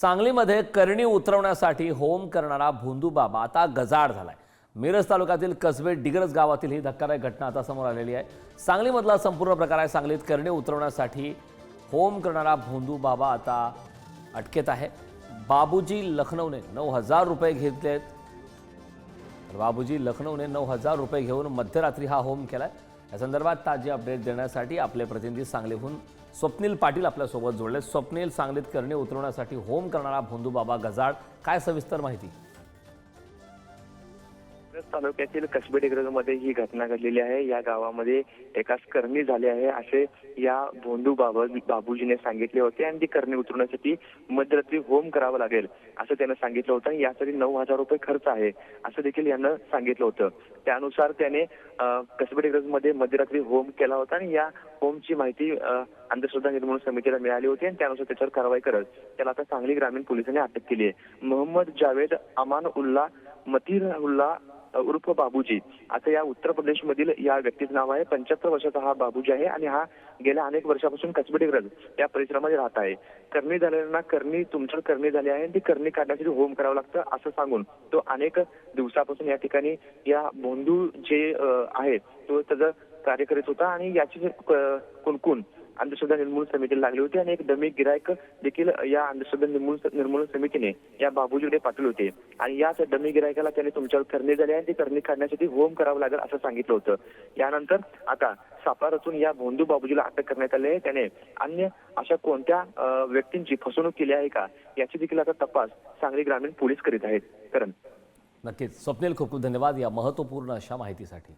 सांगलीमध्ये करणी उतरवण्यासाठी होम करणारा भोंदू बाबा आता गजाड झालाय. मिरज तालुक्यातील कसबे डिग्रज गावातील ही धक्कादायक घटना आता समोर आलेली आहे. सांगलीमधला संपूर्ण प्रकार आहे. सांगलीत करणी उतरवण्यासाठी होम करणारा भोंदू बाबा आता अटकेत आहे. बाबूजी लखनौने नऊ हजार रुपये घेतलेत. बाबूजी लखनौने नऊ हजार रुपये घेऊन मध्यरात्री हा होम केलाय. या संदर्भात ताजी अपडेट देण्यासाठी आपले प्रतिनिधी सांगलीहून स्वप्नील पाटील आपल्यासोबत जोडले. स्वप्नील सांगलीत करणे उतरवण्यासाठी होम करणारा भोंदू बाबा गजाड काय सविस्तर माहिती? तालुक्यातील कसबे डिग्रजमध्ये ही घटना घडलेली आहे. या गावामध्ये एकाच करणी झाली आहे असे या भोंदू बाबा बाबूजीने सांगितले होते आणि ती करणी उतरवण्यासाठी मध्यरात्री होम करावं लागेल असं त्यानं सांगितलं होतं आणि यासाठी नऊ हजार रुपये खर्च आहे असं देखील यानं सांगितलं होतं. त्यानुसार त्याने अं, कसबे डिग्रजमध्ये मध्यरात्री होम केला होता आणि या होमची माहिती अंधश्रद्धा निर्मूलन समितीला मिळाली होती आणि त्यानुसार त्याच्यावर कारवाई करत त्याला आता सांगली ग्रामीण पोलिसांनी अटक केली आहे. मोहम्मद जावेद अमान उल्ला मतीर उल्ला उर्फ बाबूजी. आता या उत्तर प्रदेशमधील या व्यक्तीचं नाव आहे. पंच्याहत्तर वर्षाचा हा बाबूजी आहे आणि हा गेल्या अनेक वर्षापासून कसबेडिग्रज या परिसरामध्ये राहत आहे. करणी झालेल्यांना करणी तुमच्यावर करणी झाली आहे आणि ती करणी काढण्यासाठी होम करावं लागतं असं सांगून तो अनेक दिवसापासून या ठिकाणी या भोंदू जे आहे तो त्याचं कार्य करीत होता आणि याची कुणकुण अंधश्रद्धा निर्मूलन समितीला लागली होती आणि एक डमी गिरायक देखील या अंधश्रद्धा निर्मूलन निर्मूलन समितीने या बाबूजीकडे पाठवले होते. आणि याच डमी गिरायकाला त्याने तुमच्यावर करणे झाले आणि ती करणी काढण्यासाठी होम करावं लागेल असं सांगितलं होतं. यानंतर आता सापळा रचून या भोंदू बाबूजीला अटक करण्यात आली आहे. त्याने अन्य अशा कोणत्या व्यक्तींची फसवणूक केली आहे का? याची देखील आता तपास सांगली ग्रामीण पोलीस करीत आहेत. करण. नक्कीच. स्वप्नील खूप खूप धन्यवाद या महत्त्वपूर्ण अशा माहितीसाठी.